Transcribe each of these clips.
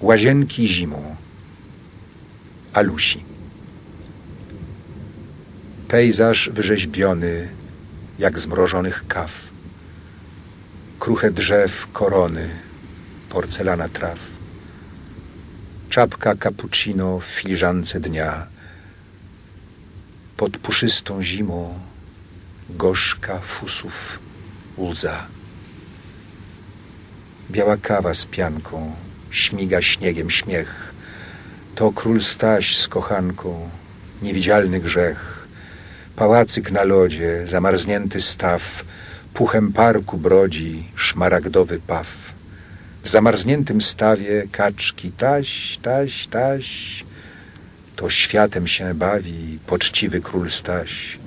Łazienki zimą. Alusi. Pejzaż wyrzeźbiony, jak z mrożonych kaw. Kruche drzew, korony, porcelana traw. Czapka cappuccino w filiżance dnia. Pod puszystą zimą gorzka fusów łza. Biała kawa z pianką, śmiga śniegiem śmiech. To król Staś z kochanką, niewidzialny grzech. Pałacyk na lodzie, zamarznięty staw, puchem parku brodzi szmaragdowy paw. W zamarzniętym stawie kaczki taś, taś, taś. To światem się bawi poczciwy król Staś.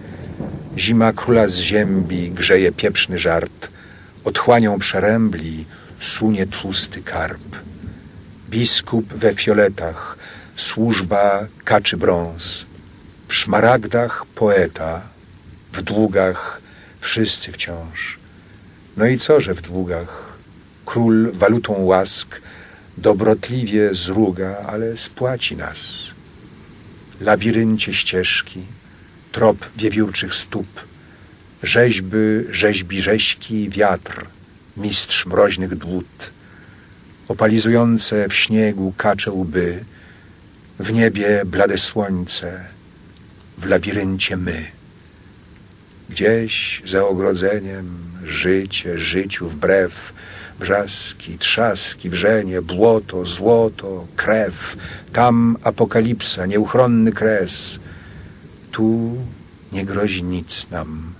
Zima króla zziębi, grzeje pieprzny żart. Otchłanią przerębli, sunie tłusty karp. Biskup we fioletach, służba kaczy brąz. W szmaragdach poeta, w długach wszyscy wciąż. No i co, że w długach? Król walutą łask dobrotliwie zruga, ale spłaci nas. Labiryncie ścieżki, trop wiewiórczych stóp, rzeźby, rzeźbi rzeźki wiatr, mistrz mroźnych dłut, opalizujące w śniegu kacze łby, w niebie blade słońce, w labiryncie my. Gdzieś za ogrodzeniem życie, życiu wbrew, brzaski, trzaski, wrzenie, błoto, złoto, krew, tam apokalipsa, nieuchronny kres. Tu nie grozi nic nam,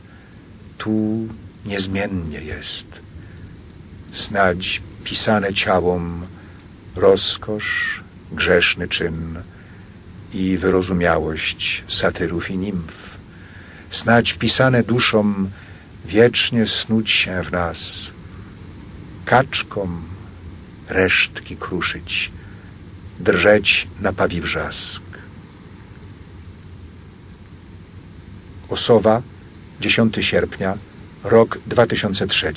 tu niezmiennie jest. Snadź pisane ciałom rozkosz, grzeszny czyn i wyrozumiałość satyrów i nimf. Snadź pisane duszom wiecznie snuć się w nas, kaczkom resztki kruszyć, drżeć na pawi wrzask. Osowa, 10 sierpnia, rok 2003.